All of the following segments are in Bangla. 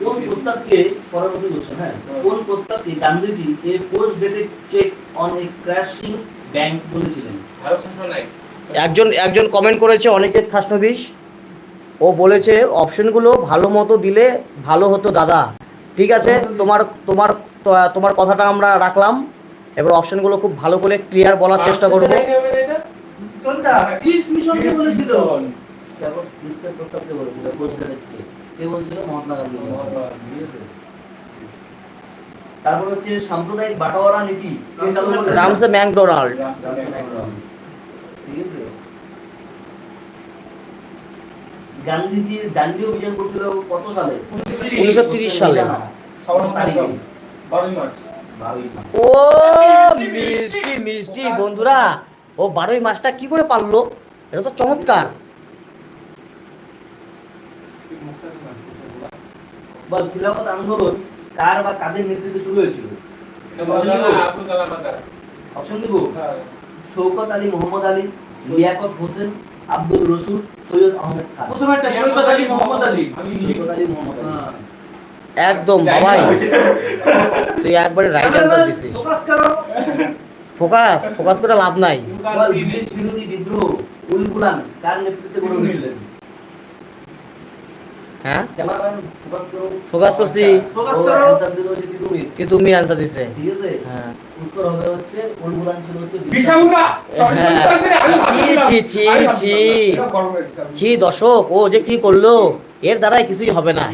কোন প্রস্তাবকে পরবর্তী কোশ্চেন হ্যাঁ? কোন প্রস্তাবকে Gandhiji a post dated cheque on a crashing bank বলেছিলেন? ভারত শাসন একজন একজন কমেন্ট করেছে অনিকেত খাসনবিশ। ও বলেছে অপশনগুলো ভালো মতো দিলে ভালো হতো দাদা। ঠিক আছে তোমার তোমার তোমার কথাটা আমরা রাখলাম। এবার অপশনগুলো খুব ভালো করে ক্লিয়ার বলার চেষ্টা করব। ভারত শাসন নাই হবে না এটা? কোনটা ক্লিফ মিশনকে বলেছিল মিশন। তারপর স্পিচের বলেছিল পোস্ট ডেটেড চেক কে বলছিল মহাত্মা গান্ধী বলেছিল। ঠিক আছে? তারপর হচ্ছে সাম্প্রদায়িক বাটোয়ারা নীতি কে চালু করেছিল? রামসে ম্যাকডোনাল্ড ঠিক আছে গান্ধীজি দান্ডি অভিযান করছিল কত সালে 1930 সালে। সবার মধ্যে সব। বারোই মার্চ বারোই মার্চ। ও মিষ্টি মিষ্টি বন্ধুরা ও বারোই মাসটা কি করে পারল এটা তো চমৎকার বল খিলাফত আন্দোলন কার বা কাদের নেতৃত্বে শুরু হয়েছিল? অপশন দিব। হ্যাঁ। শৌকত আলী মোহাম্মদ আলী লিয়াকত হোসেন আব্দুল রসুল সৈয়দ আহমেদ খান। প্রথমে একটা সৈকত আলী মোহাম্মদ আলী। শৌকত আলী মোহাম্মদ আলী। একদম জানি বাবাই না। তুই একবারে রাইট অ্যান্সার দিছিস। ফোকাস করো। ফোকাস ফোকাস করে লাভ নাই। বল ব্রিটিশ বিরোধী বিদ্রোহ উল গুলান কার নেতৃত্বে গড়ে উঠেছিলেন? হ্যাঁ? ফোকাস করছি। ফোকাস করো। অ্যানসার দিল হচ্ছে তিতুমির। কি তুমি অ্যান্সার দিছে? ঠিক আছে? হ্যাঁ। উত্তর হবে হচ্ছে উল গুলান হচ্ছে বিরসা মুন্ডা সরি হ্যাঁ। ছি, দর্শক ও যে কি করল এর দ্বারাই কিছুই হবে না।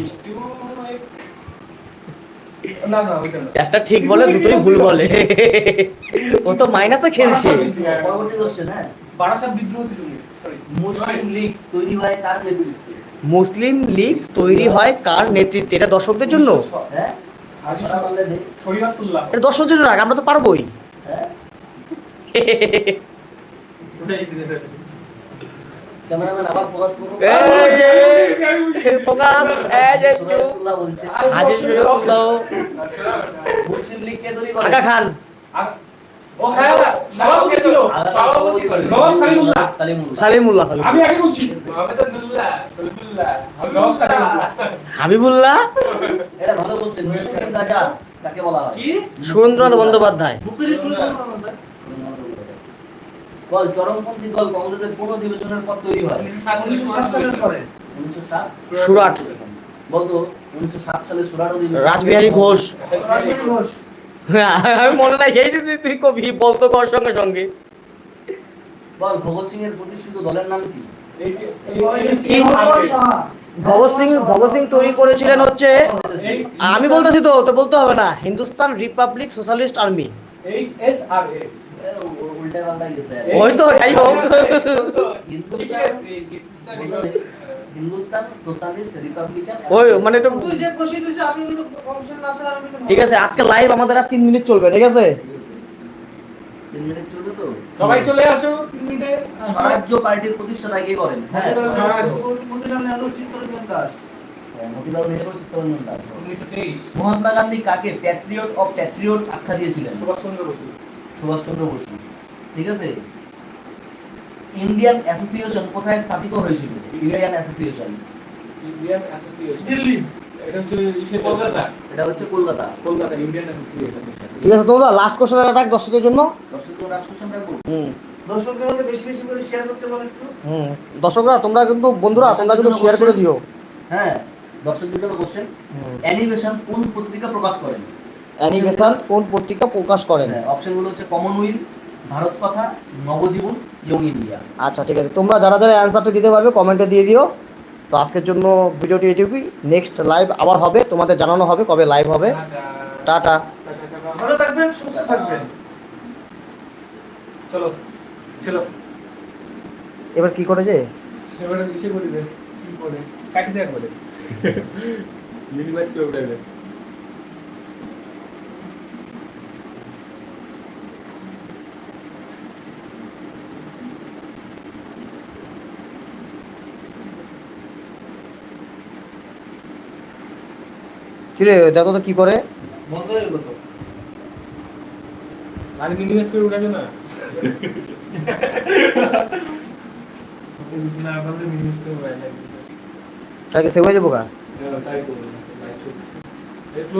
একটা ঠিক বলে দুটোই ভুল বলে। ও তো মাইনাসে খেলছে। হ্যাঁ। বারাসাত বিদ্রোহ তুমি মুসলিম লীগ তৈরি হয় কার নেতৃত্বে মুসলিম লীগ তৈরি হয় কার নেতৃত্বে? এটা দর্শকদের জন্য। হ্যাঁ? এটা দর্শকদের জন্য আমরা তো পারবোই। হ্যাঁ? ক্যামেরাম্যান আবার ফোকাস করো। ফোকাস এই যে একটু। সুরায়তুল্লাহ বলছে। হাজির শরীফুল্লাহ মুসলিম লীগ তৈরি করে। খান। হাবিবুল্লাহ? এটা ভালো বলছেন। মুসলিম রাজা কাকে বলা হয়? কি? সুরেন্দ্রনাথ বন্দ্যোপাধ্যায়। বল চরমপন্থী দল কংগ্রেসের কোন অধিবেশনের পর তৈরি হয়? সুরাট। বলতো উনিশশো সাত সালে সুরাট অধিবেশন রাসবিহারী ঘোষ। ঘোষ। আমি মনে নাই এই যে তুই কবি বলতো কর সঙ্গে সঙ্গে। বল ভগৎ সিং এর প্রতিষ্ঠিত দলের নাম কি? এই যে এই ভগবান সাহা ভগৎ সিং ভগৎ সিং তৈরি করেছিলেন হচ্ছে আমি বলতেছি তো তো বলতে হবে না Hindustan republic socialist army. H S R A. ওই তো যাই হোক। ঠিক আছে হিন্দুস্তান সোশ্যালিস্ট রিপাবলিকান ওই মানে একটু তুই যে কোশ্চেন দিছিস আমি কিন্তু অপশন না ছিল আমি কিন্তু ঠিক আছে আজকে লাইভ আমাদের আর তিন মিনিট চলবে ঠিক আছে? তিন মিনিট চলবে তো? সবাই চলে আসো তিন পার্টির প্রতিষ্ঠাতা কে করেন হ্যাঁ। মতিলাল নেহরু চিত্তরঞ্জন দাস। মহাত্মা গান্ধী কাকে? প্যাট্রিয়ট অফ প্যাট্রিয়টস আখ্যা দিয়েছিলেন? সুভাষচন্দ্র বসু। সুভাষচন্দ্র বসু। ঠিক আছে? ইন্ডিয়ান অ্যাসোসিয়েশন কোথায় স্থাপিত হয়েছিল? Indian association. Indian association. Delhi. এটা হচ্ছে কলকাতা। এটা হচ্ছে কলকাতা। Kolkata Indian association. ঠিক আছে তোমরা লাস্ট কোশ্চেন রাখ দর্শকের জন্য। রাখব হুম। দর্শকদের বেশি বেশি করে শেয়ার করতে বল একটু। হুম। দর্শকরা তোমরা কিন্তু বন্ধুরা তোমরা কিন্তু শেয়ার করে দিও। হ্যাঁ দর্শকদের জন্য কোশ্চেন অ্যানিমেশন কোন পত্রিকা প্রকাশ করেন? অ্যানিমেশন কোন পত্রিকা প্রকাশ করেন? হ্যাঁ অপশনগুলো হচ্ছে কমনওয়েল ভারত কথা নবজীবন ইয়ং ইন্ডিয়া। আচ্ছা ঠিক আছে। তোমরা যারা যারা অ্যান্সারটা দিতে পারবে কমেন্টে দিয়ে দিও। তো আজকের জন্য ভিডিওটি এটুকুই। নেক্সট লাইভ আবার হবে। তোমাদের জানানো হবে কবে লাইভ হবে। টাটা। ভালো থাকবেন সুস্থ থাকবেন। চলো চলো। এবার কি করেছে এবারে ইসে করে দে কি করে? কাটি দেয়া করে মিনিমাইজ করে উঠে কিরে দেখো তো কি করে। বন্ধ হয়ে গেল আর মিনিমাইজ করে উঠাবে না? তাকে সেভ হয়ে যাব গা।